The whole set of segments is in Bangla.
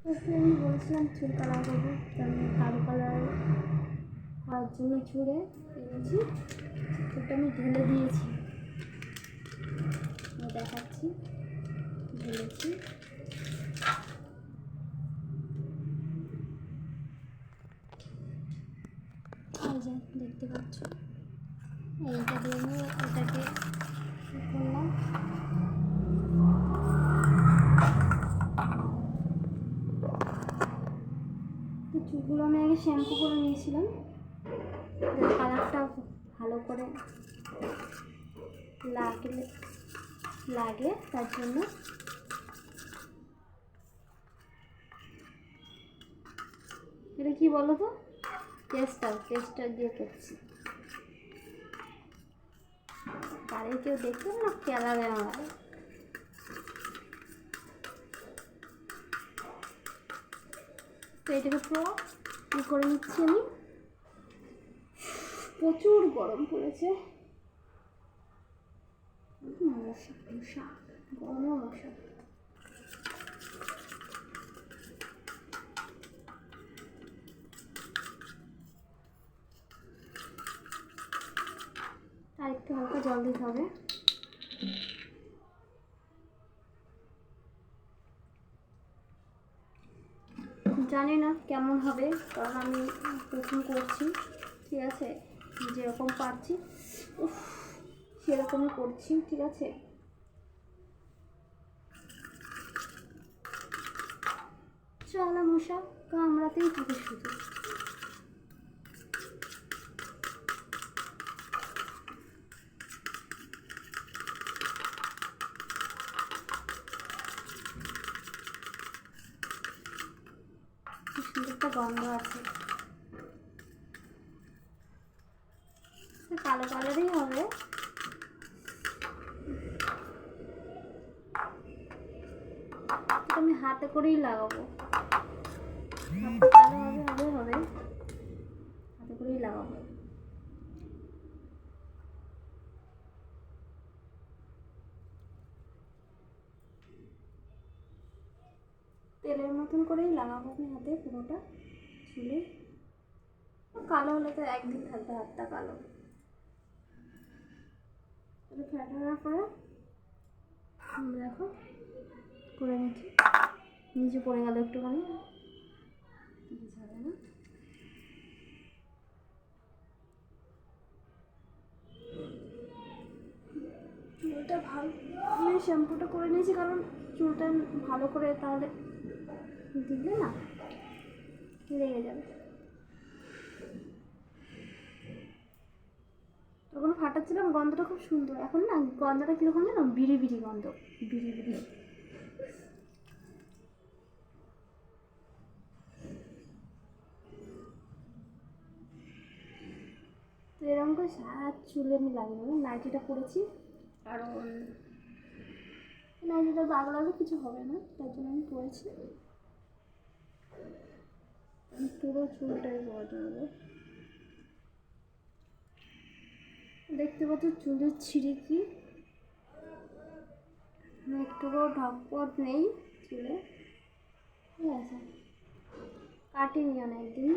আমি বলেছিলাম চুল কালার করব আমি কালো কালার হওয়ার জন্য ছুঁড়ে এনেছি চুলটা আমি ঢেলে দিয়েছি দেখাচ্ছি ঢেলেছি দেখতে পাচ্ছ এইটা দিয়ে আমি এটাকে করলাম চুলগুলো আমি আগে শ্যাম্পু করে নিয়েছিলাম। কালারটা ভালো করে লাগলে লাগে, তার জন্য। এটা কি বলো তো? টেস্টার টেস্টার দিয়ে করছি। বাড়ি কেউ দেখবে না কেলাবে আমার তো এটাকে পুরো ই করে নিচ্ছি আমি? প্রচুর গরম পড়েছে। মশা মশা গরম মশা আর একটু হালকা জল দিতে হবে। জানি না কেমন হবে, কারণ আমি প্রথম করছি, ঠিক আছে? যেরকম পারছি, উফ, সেরকমই করছি, ঠিক আছে? চলা মশা কামড়াতেই থাকে শুধু গন্ধ আছে। কালো কালারই হবে। আমি হাতে করেই লাগাবো। কালো হবে হবে হবে। হাতে করেই লাগাবো। তেলের মতন করেই লাগাবো আমি হাতে পুরোটা। চুলে? কালো হলে তো একদিন থাকবে হাতটা কালো। তাহলে ফ্যাটানোর দেখো, করে নিচ্ছি। নিচে পড়ে গেল একটুখানি। না চুলটা ভালো আমি শ্যাম্পুটা করে নিয়েছি কারণ চুলটা ভালো করে তাহলে দিলে না লেগে যাবে? তখন ফাটাচ্ছিলাম, গন্ধটা খুব সুন্দর। এখন না, গন্ধটা কীরকম জানো বিড়ি বিড়ি গন্ধ। বিড়ি বিড়ি। তো এরকম করে সারা চুলে আমি লাগিয়ে নেব। নাইটিটা পরেছি। কারণ নাইটিটা দাগ লাগলে কিছু হবে না, তার জন্য আমি পরেছি। পুরো চুলটাই বদলাবো। দেখতে পাচ্ছ চুলের ছিঁড়িকি একটুকুও ঢকপট নেই চুলে। ঠিক আছে। কাটিনি অনেকদিন।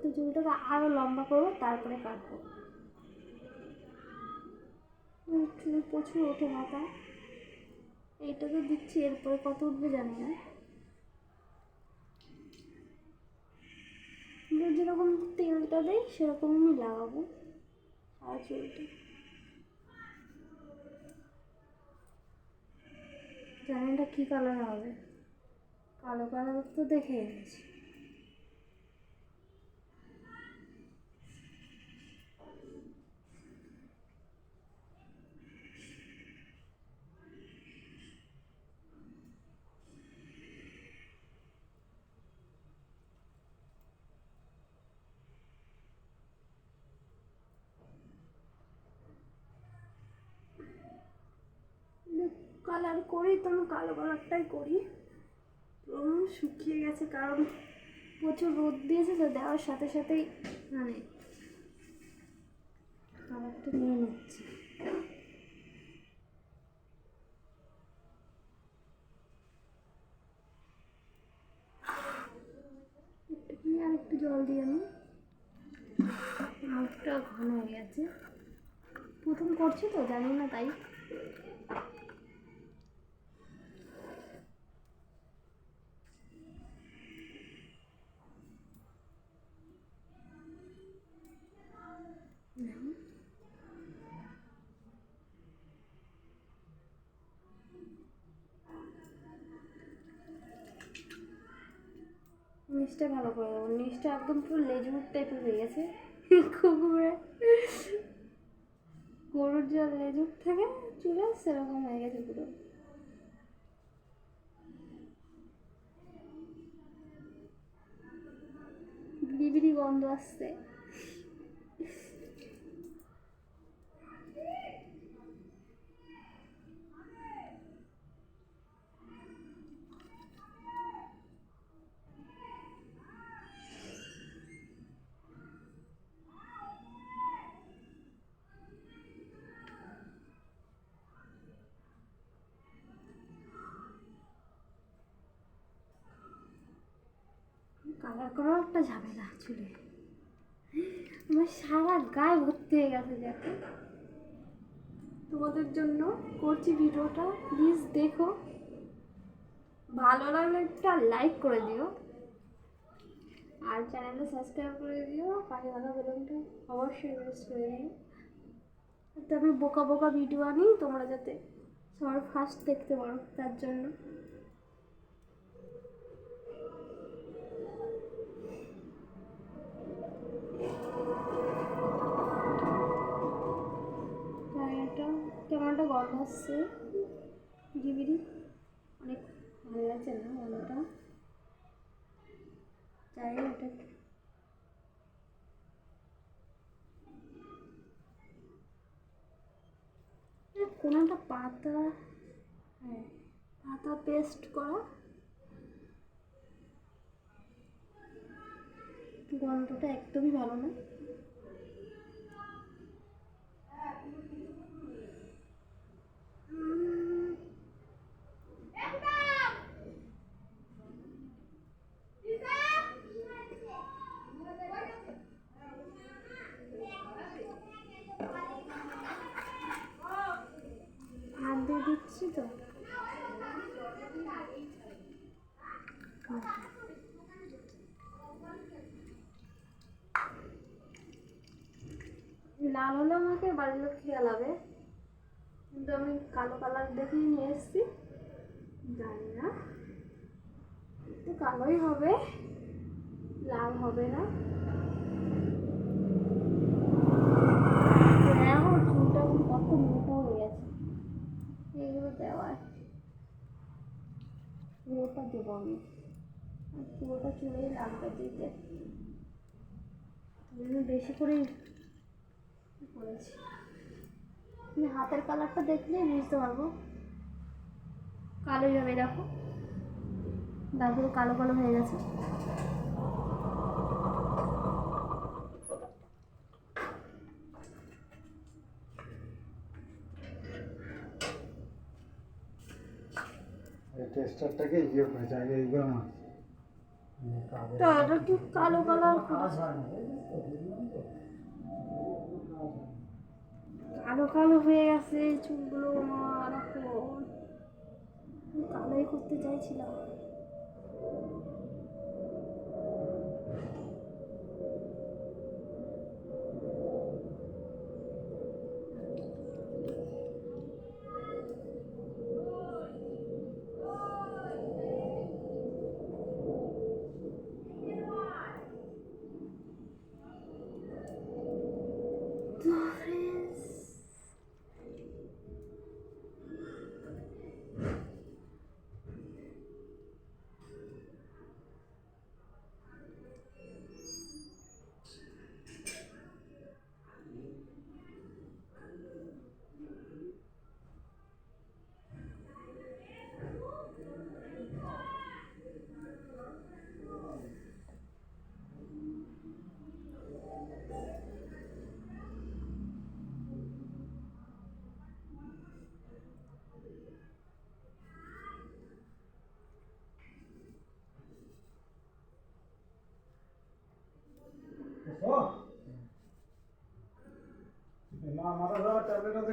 তো চুলটাকে আরও লম্বা করব, তারপরে কাটবো। চুল প্রচুর ওঠে মাথা। এইটা তো দিচ্ছি, এরপরে কত উঠবে জানি না। যে যেরকম তেলটা দেয় সেরকম আমি লাগাবো। সারা চুলটা জানি কী কালার হবে। কালো কালার তো দেখে এনেছি। কালার করি তো, আমি কালো কালারটাই করি। শুকিয়ে গেছে কারণ প্রচুর রোদ দিয়েছে, তো দেওয়ার সাথে সাথেই মানে কালারটা নিয়ে নিচ্ছে। আর একটু জল দিয়ে আমি? মুখটা ঘন হয়ে গেছে। প্রথম করছি তো, জানি না তাই। নিচটা ভালো করে দেবো নিচটা একদম পুরো লেজুর টাইপের হয়ে গেছে। কুকুরে। গরুর যা লেজুর থাকে, চুলে সেরকম হয়ে গেছে পুরো। বিবিড়ি গন্ধ আসছে। কালার করাও একটা ঝামেলা চুলে। আমার সারা গায়ে ভর্তি হয়ে গেছে, দেখো। তোমাদের জন্য করছি ভিডিওটা প্লিজ দেখো। ভালো লাগলে একটা লাইক করে দিও। আর চ্যানেলটা সাবস্ক্রাইব করে দিও, পাশে থাকা বেলুনটা অবশ্যই প্রেস করে দিও। আমি বোকা বোকা ভিডিও আনি, তোমরা যাতে সবার ফার্স্ট দেখতে পারো, তার জন্য। গন্ধ আসছে বিড়ি অনেক ভালো লাগছে না গন্ধটা জায়গাটা কোনো একটা পাতা হ্যাঁ পাতা পেস্ট করা। গন্ধটা একদমই ভালো না। হাত দিয়ে দিচ্ছি তো? হলে আমাকে বাড়ির লোক খেয়ালাবে কিন্তু আমি কালো কালার দেখেই নিয়ে এসেছি। জানি না। তো কালোই হবে, লাল হবে না। মোটা হয়ে গেছে। দেওয়ার। পুরোটা দেবো আমি পুরোটা চুলেই দিতে। বেশি করেই করেছি। তুমি হাতের কালারটা দেখলে বুঝতে পারব কালোই হবে দেখো দাদুর কালো কালো হয়ে গেছে এই টেস্টারটাকে ইয়ে করেছে আগে এইগুলো মাছ তো এটা কি কালো কালার করেছে কালো কালো হয়ে গেছে চুলগুলো আমার কালোই করতে চাইছিলাম।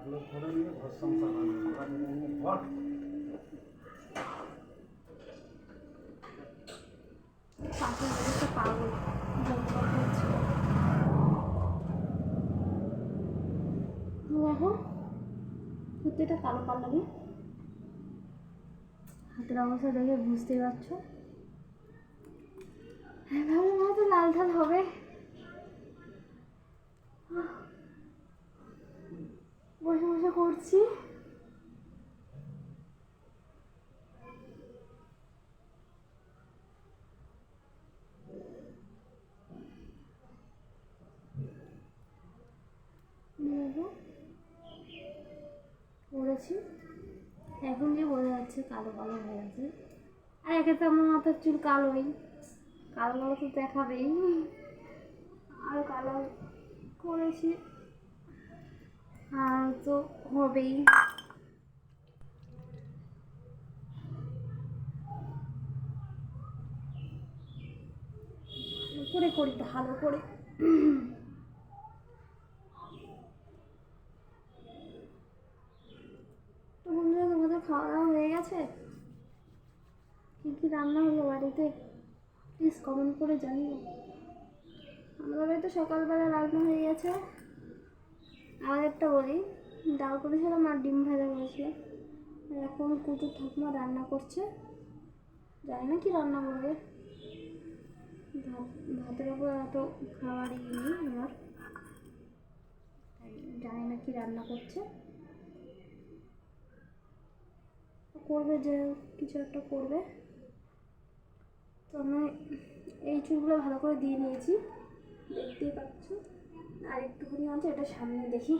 লাগল ধরে নিয়ে ঘর সংসার ঘর এটা কালো লাগে হাতের অবস্থা দেখে বুঝতেই পারছ। এভাবে হয়তো লাল ঢাল হবে। বসে বসে করছি। করেছি এখন যে বোঝা যাচ্ছে কালো কালো হয়ে গেছে। আর একে তো আমার মাথার চুল কালোই। কালো কালো তো দেখাবেই। আর কালো করেছি। তো হবেই। করে করি, ভালো করে। তো বন্ধুরা, তোমাদের খাওয়া দাওয়া হয়ে গেছে? কী কী রান্না হলো বাড়িতে? প্লিজ কমেন্ট করে জানিও। আমাদের বাড়িতে সকালবেলা রান্না হয়ে গেছে। আমাদেরটা বলি, ডাল করেছিলাম আর ডিম ভাজা করেছিলাম এখন কুটু ঠাকুমা রান্না করছে। জানি না কি রান্না করবে। ভাত, ভাতের ওপর এত খাবারই নেই আমার। জানি না কি রান্না করছে। করবে যে কিছু একটা করবে। তো আমি এই চুলগুলো ভালো করে দিয়ে নিয়েছি। দেখতেই পাচ্ছ। আর একটুখানি আছে এটা সামনে দেখি।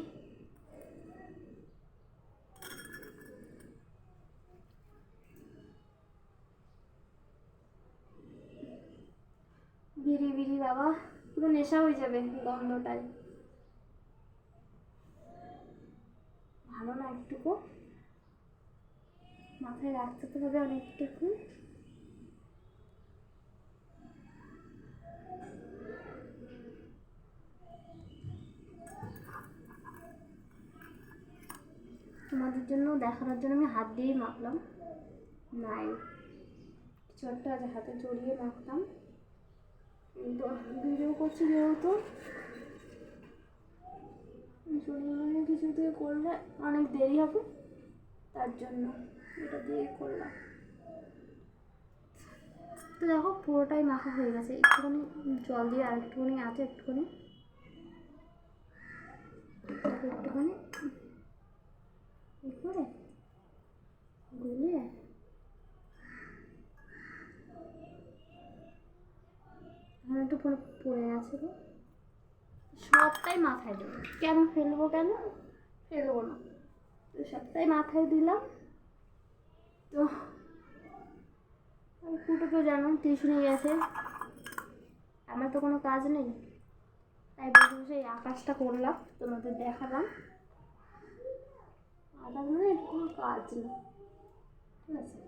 বিড়ি বিড়ি, বাবা, পুরো নেশা হয়ে যাবে গন্ধটাই। ভালো না একটুকু? মাথায় রাখতে তো হবে অনেকটুকু। তোমাদের জন্য, দেখানোর জন্য আমি হাত দিয়েই মাখলাম। নাই। আছে হাতে জড়িয়ে মাখতাম কিন্তু ভিডিও করছি যেহেতু। জড়িয়ে মানে কিছু দিয়ে করলে অনেক দেরি হবে। তার জন্য এটা দিয়ে করলাম। তো দেখো, পুরোটাই মাখা হয়ে গেছে। একটুখানি জল দিয়ে আর একটুখানি আছে, একটুখানি। একটুখানি করে গুলিয়ে এখানে একটু পুরো পড়ে আছে গো। সবটাই মাথায় দেবো। কেন ফেলব কেন? ফেলব না। তো সবটাই মাথায় দিলাম। তো আর ফুটো তো জানো, টিউশনে গেছে। আমার তো কোনো কাজ নেই। তাই বসে বসে এই আকাশটা করলাম, তোমাদের দেখালাম। আকাশ মানে এটা কোনো কাজ না ঠিক আছে?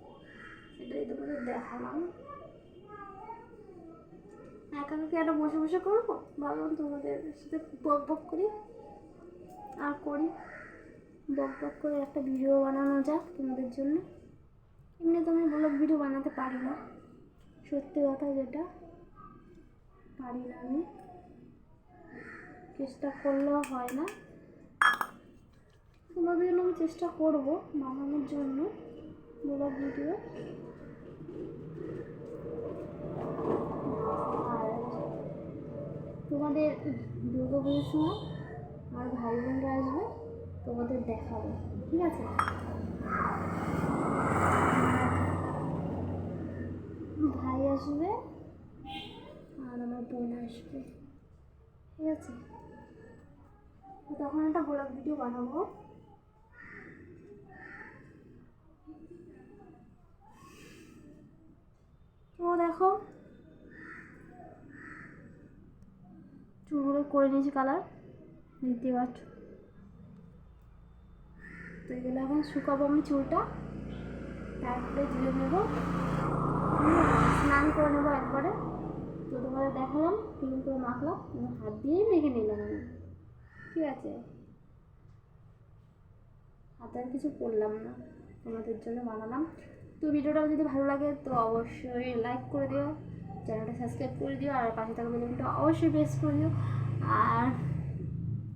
সেটাই তোমাদের দেখালাম। একা একা একটা বসে বসে করব? ভাবলাম তোমাদের সাথে বক বক করি, আর করি। বক বক করে একটা ভিডিও বানানো যাক তোমাদের জন্য। এমনি তো আমি ব্লগ ভিডিও বানাতে পারি না। সত্যি কথা যেটা, পারি না আমি। চেষ্টা করলেও হয় না। জন্য আমি চেষ্টা করব বানানোর জন্য ব্লগ ভিডিও আর তোমাদের দুর্গা পুজোর সময় আর ভাই বোনরা আসবে, তোমাদের দেখাবো, ঠিক আছে? ভাই আসবে আর আমার বোন আসবে, ঠিক আছে? তখন একটা ব্লগ ভিডিও বানাবো। তো দেখো। চুলগুলো করে নিয়েছি কালার। দেখতে তো এগুলো এখন শুকাবো আমি চুলটা। তারপরে ধুয়ে নেব। স্নান করে নেব একবারে। তো তোমাদের দেখালাম ক্রিম করে মাখলাম। হাত দিয়েই মেখে নিলাম আমি। ঠিক আছে? হাতে আর কিছু করলাম না। তোমাদের জন্য বানালাম। তো ভিডিওটা যদি ভালো লাগে, তো অবশ্যই লাইক করে দিও, চ্যানেলটা সাবস্ক্রাইব করে দিও, আর পাশে থাকা বেলুনটা অবশ্যই প্রেস করে দিও। আর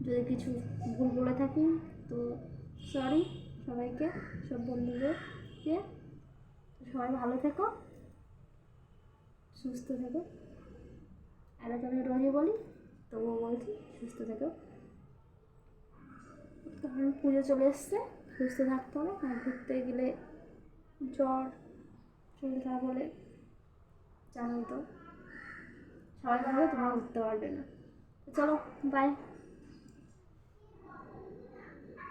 যদি কিছু ভুল বলে থাকি, তো সরি সবাইকে, সব বন্ধুদেরকে। সবাই ভালো থেকো, সুস্থ থেকো। আর এটা আমি রোজই বলি তবুও বলছি, সুস্থ থেকো। কারণ পুজো চলে এসছে, সুস্থ থাকতে হবে আর ঘুরতে গেলে জ্বর চুলটা বলে জানোই তো? সবাই ভালো তোমরা উঠতে পারবে না। চলো বাই